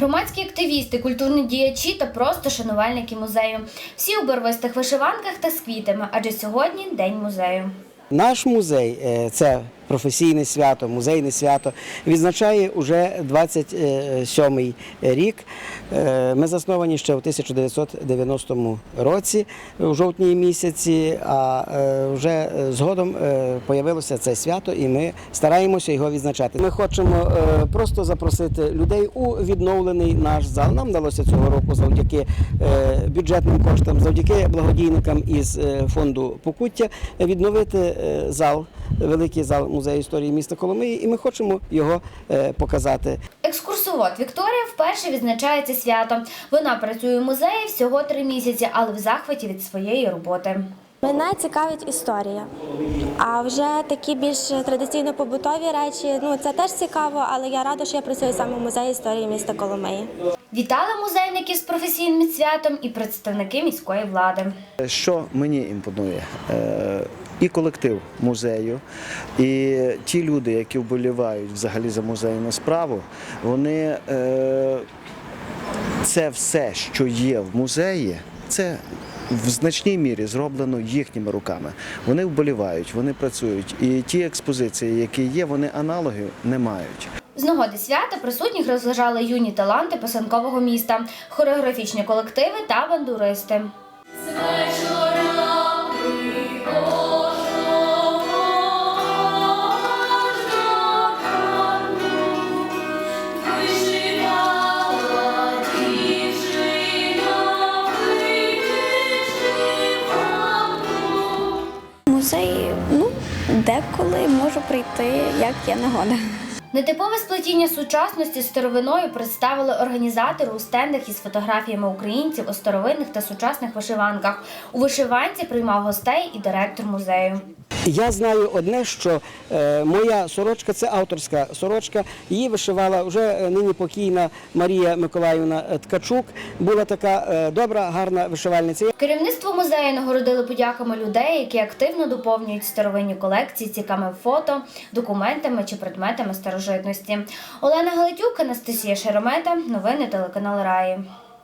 Громадські активісти, культурні діячі та просто шанувальники музею. Всі у барвистих вишиванках та з квітами, адже сьогодні день музею. Наш музей е, це професійне свято, музейне свято, відзначає уже 27-й рік. Е, Ми засновані ще в 1990 році, у жовтні місяці, а е, вже е, згодом появилося це свято, і ми стараємося його відзначати. Ми хочемо просто запросити людей у відновлений наш зал. Нам вдалося цього року завдяки бюджетним коштам, завдяки благодійникам із фонду Покуття відновити зал, великий зал музею історії міста Коломиї, і ми хочемо його е, показати. Екскурсовод Вікторія вперше відзначає це свято. Вона працює у музеї всього три місяці, але в захваті від своєї роботи. Мене цікавить історія. А вже такі більш традиційно побутові речі, ну це теж цікаво, але я рада, що я працюю саме в музеї історії міста Коломиї. Вітали музейників з професійним святом і представники міської влади. Що мені імпонує? І колектив музею, і ті люди, які вболівають взагалі за музейну справу, вони е, це все, що є в музеї, це в значній мірі зроблено їхніми руками. Вони вболівають, вони працюють. І ті експозиції, які є, вони аналогів не мають. З нагоди свята присутніх розважали юні таланти писанкового міста, хореографічні колективи та бандуристи. Деколи можу прийти, як є нагода. Нетипове сплетіння сучасності з старовиною представили організатори у стендах із фотографіями українців у старовинних та сучасних вишиванках. У вишиванці приймав гостей і директор музею. Я знаю одне, що е, моя сорочка це авторська сорочка. Її вишивала вже е, нині покійна Марія Миколаївна Ткачук. Була така е, добра, гарна вишивальниця. Керівництво музею нагородили подяками людей, які активно доповнюють старовинні колекції цікавими фото, документами чи предметами старожитності. Олена Галитюк, Анастасія Шеремета, новини телеканал Раї.